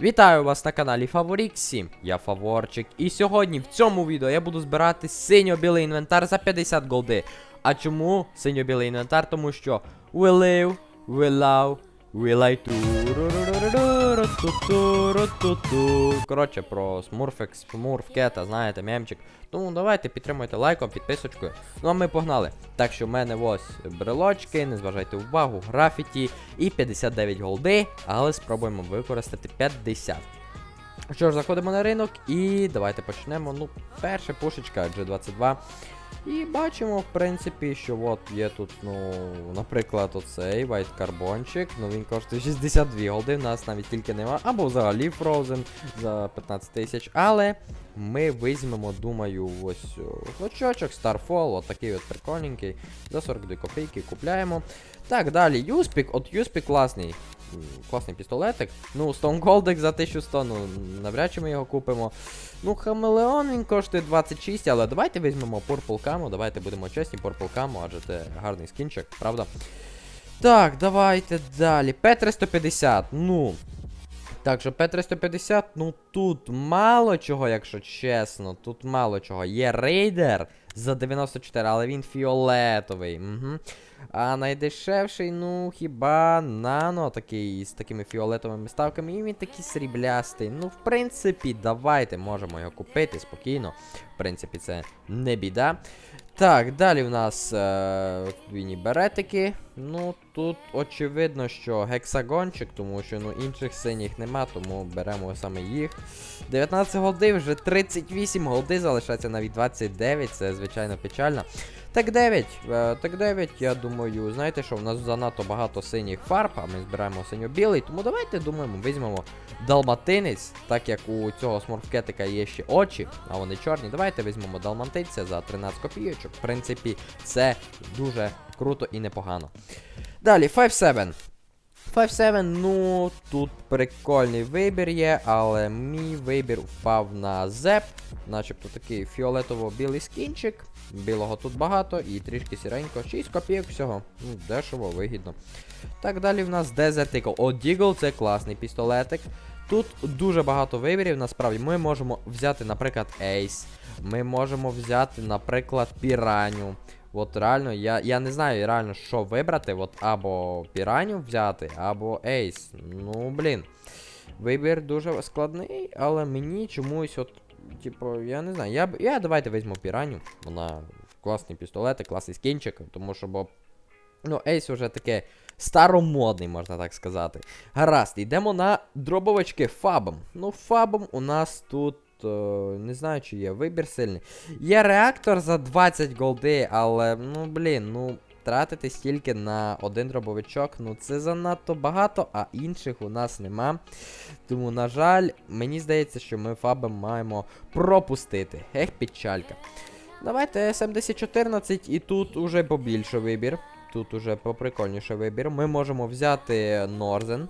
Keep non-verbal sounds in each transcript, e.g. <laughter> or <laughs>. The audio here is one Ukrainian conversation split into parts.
Вітаю вас на каналі Фаворіксі. Я Фаворчик. І сьогодні в цьому відео я буду збирати синьо-білий інвентар за 50 голди. А чому синьо-білий інвентар? Тому що we live, we love, we like to. Коротше, про смурфекс, смурфкета, знаєте, мемчик. Тому давайте підтримуйте лайком, підписочкою. Ну а ми погнали. Так що в мене ось брелочки, не зважайте увагу, графіті і 59 голди, але спробуємо використати 50. Що ж, заходимо на ринок і давайте почнемо. Ну, перша пушечка G22. І бачимо, в принципі, що от є тут, ну, наприклад, оцей White карбончик. Ну він коштує 62 голди, в нас навіть тільки нема. Або взагалі Frozen за 15 тисяч. Але ми візьмемо, думаю, ось о, Starfall, от такий от прикольненький. За 42 копійки купляємо. Так, далі, Юспік. От Юспік класний. Класний пістолетик. Ну, Stone Goldик за 1100, ну, навряд чи ми його купимо. Ну, Хамелеон він коштує 26, але давайте візьмемо Purple Camo, давайте будемо чесні, Purple Camo, адже це гарний скінчик, правда? Так, давайте далі. П350, ну. Так, що П350, ну тут мало чого, якщо чесно. Тут мало чого. Є рейдер за 94, але він фіолетовий. Угу. А найдешевший, ну, хіба нано такий з такими фіолетовими ставками, і він такий сріблястий. Ну, в принципі, давайте можемо його купити спокійно. В принципі, це не біда. Так, далі в нас е, війні беретики. Ну, тут очевидно, що гексагончик, тому що ну, інших синіх нема, тому беремо саме їх. 19 голди, вже 38 голди, залишається навіть 29, це звичайно печально. Так 9, е, так 9, я думаю, знаєте що, в нас занадто багато синіх фарб, а ми збираємо синьо-білий, тому давайте думаємо, візьмемо далматинець, так як у цього сморфкетика є ще очі, а вони чорні. Давайте візьмемо далматинця за 13 копійочок. В принципі, це дуже круто і непогано. Далі, 5-7. 5-7, ну тут прикольний вибір є, але мій вибір впав на зеп, начебто такий фіолетово-білий скінчик. Білого тут багато і трішки сіренько. 6 копійок всього. Ну, дешево, вигідно. Так, далі в нас Desert. О, Deagle це класний пістолетик. Тут дуже багато вибірів, насправді. Ми можемо взяти, наприклад, Ace. Ми можемо взяти, наприклад, Піраню. От реально, я я не знаю реально, що вибрати. От або Піраню взяти, або Ace. Ну, блін. Вибір дуже складний, але мені чомусь от. Типу, я не знаю. Я я давайте візьму піраню. Вона класний пістолет, класний скінчик, тому що бо. Ну, Ейс уже таке старомодний, можна так сказати. Гаразд, йдемо на дробовички фабом. Ну, фабом у нас тут. Е, Не знаю, чи є вибір сильний. Є реактор за 20 голди, але, ну, блін, ну. Тратити стільки на один дробовичок, ну це занадто багато, а інших у нас нема. Тому, на жаль, мені здається, що ми фабом маємо пропустити. Ех, печалька. Давайте SM1014 і тут уже побільше вибір. Тут уже поприкольніше вибір. Ми можемо взяти Норзен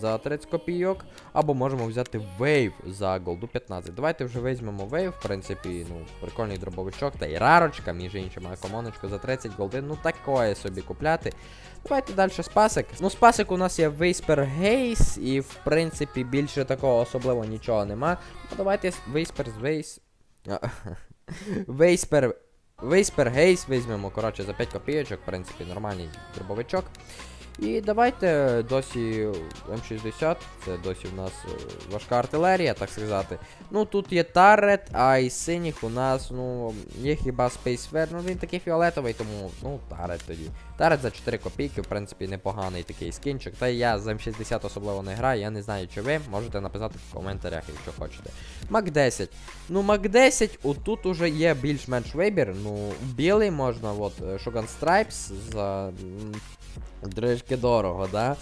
за 30 копійок, або можемо взяти Wave за голду 15. Давайте вже візьмемо Wave, в принципі, ну, прикольний дробовичок, та й рарочка, між іншим, а комоночку за 30 голди, ну такое собі купляти. Давайте далі спасик. Ну, спасик у нас є Вейспер Гейс, і в принципі більше такого особливо нічого нема. Ну, давайте Вейспер з Вейс. Вейспер. Вейспер Гейс візьмемо, коротше, за 5 копійочок, в принципі, нормальний дробовичок. І давайте досі М60, це досі в нас е, важка артилерія, так сказати. Ну тут є Тарет, а із синіх у нас, ну, є хіба Space Fair, ну він такий фіолетовий, тому, ну, Тарет тоді. Тарет за 4 копійки, в принципі, непоганий такий скінчик. Та я з М60 особливо не граю, я не знаю, чи ви. Можете написати в коментарях, якщо хочете. Мак 10. Ну, Мак 10, отут уже є більш-менш вибір. Ну, білий можна, от, е, Shogun Stripes за. Трішки дорого, да?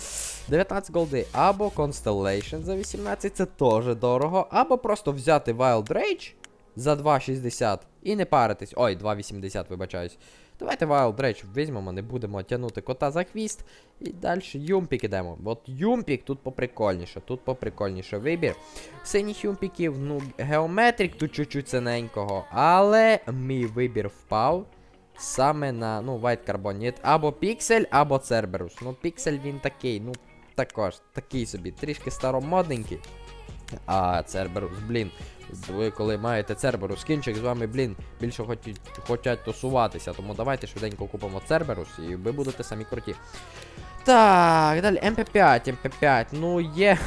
19 голди. Або Constellation за 18, це теж дорого. Або просто взяти Wild Rage за 2,60 і не паритись. Ой, 2,80, вибачаюсь. Давайте Wild Rage візьмемо, не будемо тягнути кота за хвіст. І далі Юмпік ідемо. От Юмпік тут поприкольніше, тут поприкольніше вибір. Синіх юмпіків, ну, геометрик тут чуть-чуть синенького, але мій вибір впав. Саме на, ну, White Carbonite. Або Pixel, або Cerberus. Ну, Pixel він такий, ну, також, такий собі, трішки старомодненький. А Церберус, блін. Ви коли маєте Церберус кінчик, з вами, блін, більше хочуть, хочуть тусуватися. Тому давайте швиденько купимо Церберус і ви будете самі круті. Так, далі МП5, МП5. Ну є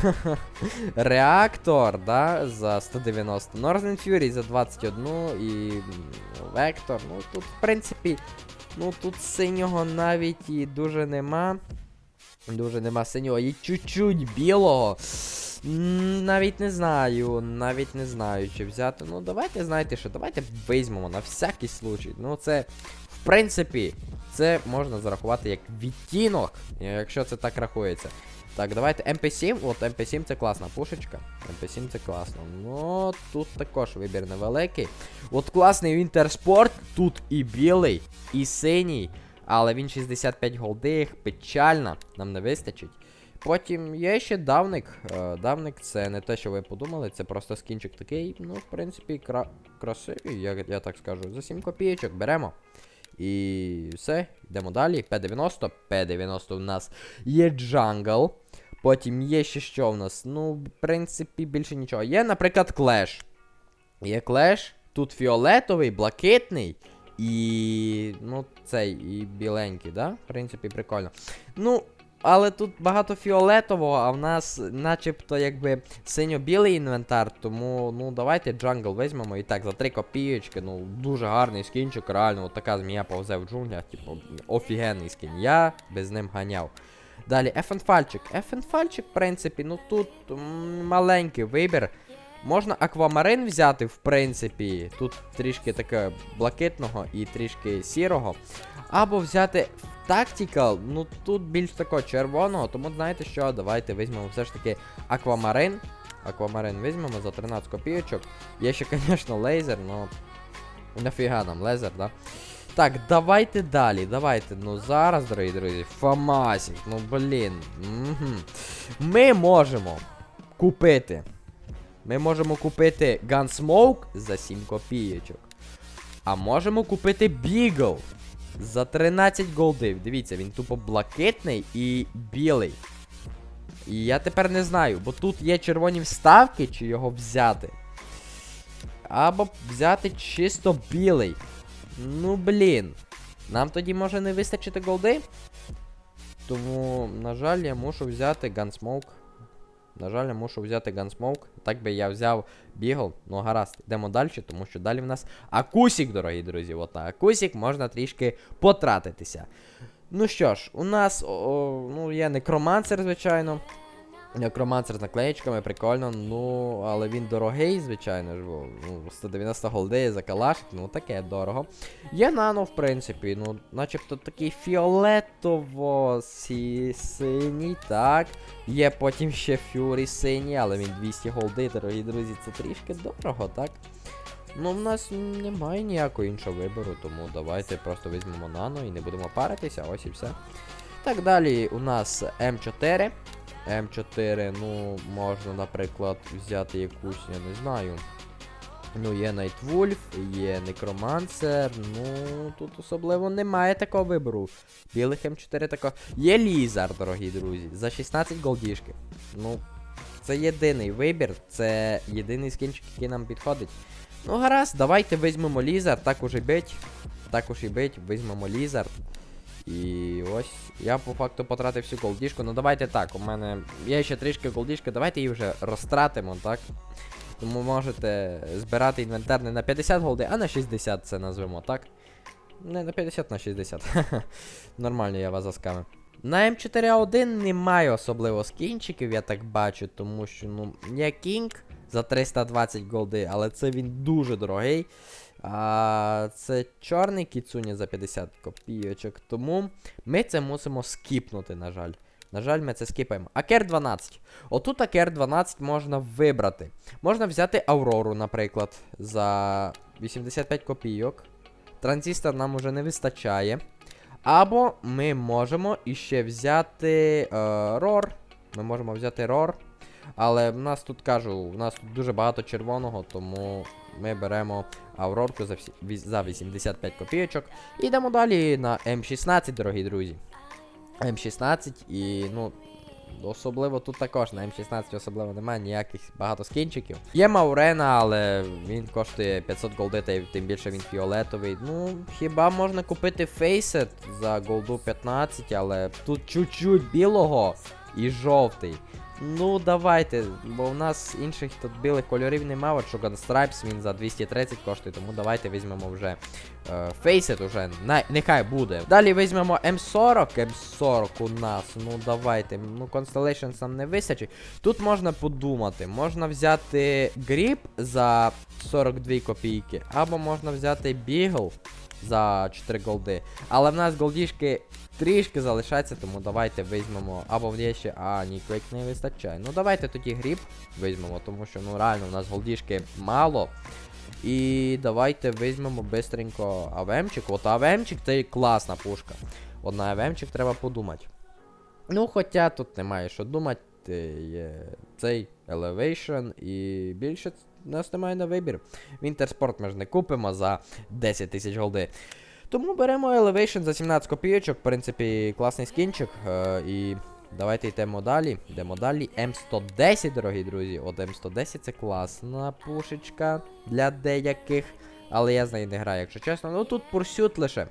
<laughs> реактор, да, за 190. Northern Fury за 21 і Вектор. Ну тут, в принципі, ну тут синього навіть і дуже нема. Дуже нема синього. І чуть-чуть білого. Навіть не знаю, навіть не знаю, чи взяти. Ну, давайте, знаєте що, давайте візьмемо на всякий случай. Ну, це, в принципі, це можна зарахувати як відтінок, якщо це так рахується. Так, давайте MP7. От MP7 це класна пушечка. MP7 це класно. Ну, тут також вибір невеликий. От класний Вінтерспорт, тут і білий, і синій. Але він 65 голдих, печально, нам не вистачить. Потім є ще давник. Е, давник це не те, що ви подумали, це просто скінчик такий, ну, в принципі, кра красивий, я, я так скажу. За 7 копійочок беремо. І все, йдемо далі. П90. П90 у нас є джангл. Потім є ще що в нас. Ну, в принципі, більше нічого. Є, наприклад, клеш. Є клеш. Тут фіолетовий, блакитний. І. Ну, цей, і біленький, да? В принципі, прикольно. Ну, але тут багато фіолетового, а в нас начебто якби синьо-білий інвентар, тому ну давайте джангл візьмемо і так за 3 копійочки, ну дуже гарний скінчик, реально, от така змія повзе в джунглях, типу, офігенний скін. Я без ним ганяв. Далі, Ефенфальчик. Ефенфальчик, в принципі, ну тут маленький вибір. Можна аквамарин взяти, в принципі. Тут трішки таке блакитного і трішки сірого. Або взяти Tactical, ну тут більш такого червоного, тому знаєте що, давайте візьмемо все ж таки аквамарин. Аквамарин візьмемо за 13 копійочок. Є ще, звісно, лейзер, но нафіга нам лезер, да? Так, давайте далі, давайте. Ну зараз, дорогі друзі, Фамасік, ну блін. Угу. Ми можемо купити. Ми можемо купити Gunsmoke за 7 копійочок. А можемо купити Beagle за 13 голдів. Дивіться, він тупо блакитний і білий. І я тепер не знаю, бо тут є червоні вставки, чи його взяти. Або взяти чисто білий. Ну блін. Нам тоді може не вистачити голди. Тому, на жаль, я мушу взяти Gunsmoke. На жаль, я мушу взяти Gunsmoke. Так би я взяв Бігл. Ну гаразд, йдемо далі, тому що далі в нас Акусік, дорогі друзі. От на Акусік можна трішки потратитися. Ну що ж, у нас о, ну, є некромансер, звичайно. Некромансер з наклеєчками, прикольно, ну, але він дорогий, звичайно ж, бо, ну, 190 голди за калашик, ну таке дорого. Є нано, в принципі, ну, начебто такий фіолетово синій, так. Є потім ще фюрі синій, але він 200 голди, дорогі друзі, це трішки дорого, так? Ну, в нас немає ніякого іншого вибору, тому давайте просто візьмемо нано і не будемо паритися, ось і все. Так, далі у нас М4. М4, ну, можна, наприклад, взяти якусь, я не знаю. Ну, є Найтвульф, є Некромансер, ну, тут особливо немає такого вибору. Білих М4 такого. Є Лізар, дорогі друзі, за 16 голдішки. Ну, це єдиний вибір, це єдиний скінчик, який нам підходить. Ну, гаразд, давайте візьмемо Лізар, так уже бить. Так уж і бить, візьмемо Лізар. І ось я по факту потратив всю голдішку. Ну давайте так, у мене є ще трішки голдішки, давайте її вже розтратимо, так? Тому можете збирати інвентар не на 50 голди, а на 60 це назвемо, так? Не на 50, на 60. <laughs> Нормально я вас заскамив. На М4А1 немає особливо скінчиків, я так бачу, тому що, ну, є Кінг за 320 голди, але це він дуже дорогий. А це чорний кіцуня за 50 копійочок. Тому ми це мусимо скіпнути, на жаль. На жаль, ми це скіпаємо. Акер 12. Отут Акер 12 можна вибрати. Можна взяти Аврору, наприклад, за 85 копійок. Транзистор нам уже не вистачає. Або ми можемо іще взяти е, Рор. Ми можемо взяти Рор. Але в нас тут кажу, в нас тут дуже багато червоного, тому ми беремо Аврорку за, за 85 копійочок. І йдемо далі на М16, дорогі друзі. М16 і, ну, Особливо тут також на М16 особливо немає ніяких багато скінчиків. Є Маурена, але він коштує 500 голди, та тим більше він фіолетовий. Ну, хіба можна купити фейсет за голду 15, але тут чуть-чуть білого і жовтий. Ну, давайте, бо в нас інших тут білих кольорів немає. От Shogun Stripes він за 230 коштує, тому давайте візьмемо вже е, уже, най- нехай буде. Далі візьмемо М40, М40 у нас, ну давайте, ну Constellations нам не вистачить. Тут можна подумати, можна взяти Grip за 42 копійки, або можна взяти Beagle за 4 голди. Але в нас голдішки трішки залишається, тому давайте візьмемо. Або в ще. А, ні, Quake не вистачає. Ну давайте тоді гріб візьмемо, тому що ну реально у нас голдішки мало. І давайте візьмемо бистренько АВМчик. От АВМчик це класна пушка. От на АВМчик треба подумати. Ну, хоча тут немає що думати. Є цей Elevation і більше у нас немає на вибір. Вінтерспорт ми ж не купимо за 10 тисяч голди. Тому беремо Elevation за 17 копійочок, в принципі, класний скінчик. Е, і давайте йдемо далі. Йдемо далі. М110, дорогі друзі. От М110 це класна пушечка для деяких. Але я з нею не граю, якщо чесно. Ну тут Pursuit лише.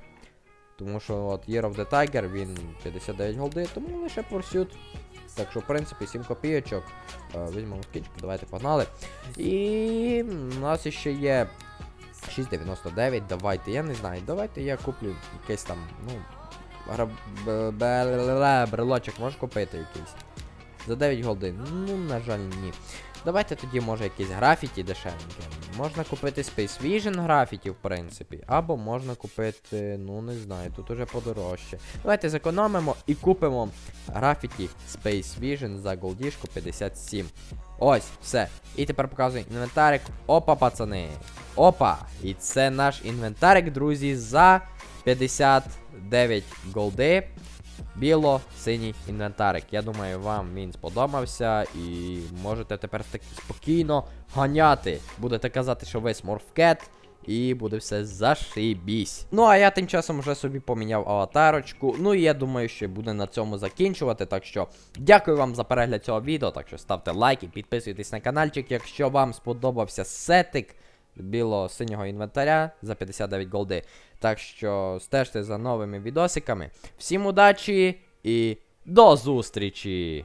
Тому що от Year of the Tiger, він 59 голди, тому лише Pursuit. Так що, в принципі, 7 копійочок. Е, візьмемо скінчик, давайте погнали. І у нас ще є 6,99. Давайте, я не знаю. Давайте я куплю якийсь там, ну. Брелочок можеш купити якийсь. За 9 голди. Ну, на жаль, ні. Давайте тоді, може, якісь графіті дешевеньке. Можна купити Space Vision графіті, в принципі. Або можна купити, ну не знаю, тут уже подорожче. Давайте зекономимо і купимо графіті Space Vision за голдішку 57. Ось, все. І тепер показую інвентарик. Опа, пацани. Опа! І це наш інвентарик, друзі, за 59 голди. Біло-синій інвентарик. Я думаю, вам він сподобався і можете тепер так спокійно ганяти. Будете казати, що ви сморфкет. І буде все зашибісь. Ну, а я тим часом вже собі поміняв аватарочку. Ну і я думаю, що буде на цьому закінчувати. Так що дякую вам за перегляд цього відео. Так що ставте лайки, підписуйтесь на каналчик, якщо вам сподобався сетик біло-синього інвентаря за 59 голди. Так що стежте за новими відосиками. Всім удачі і до зустрічі!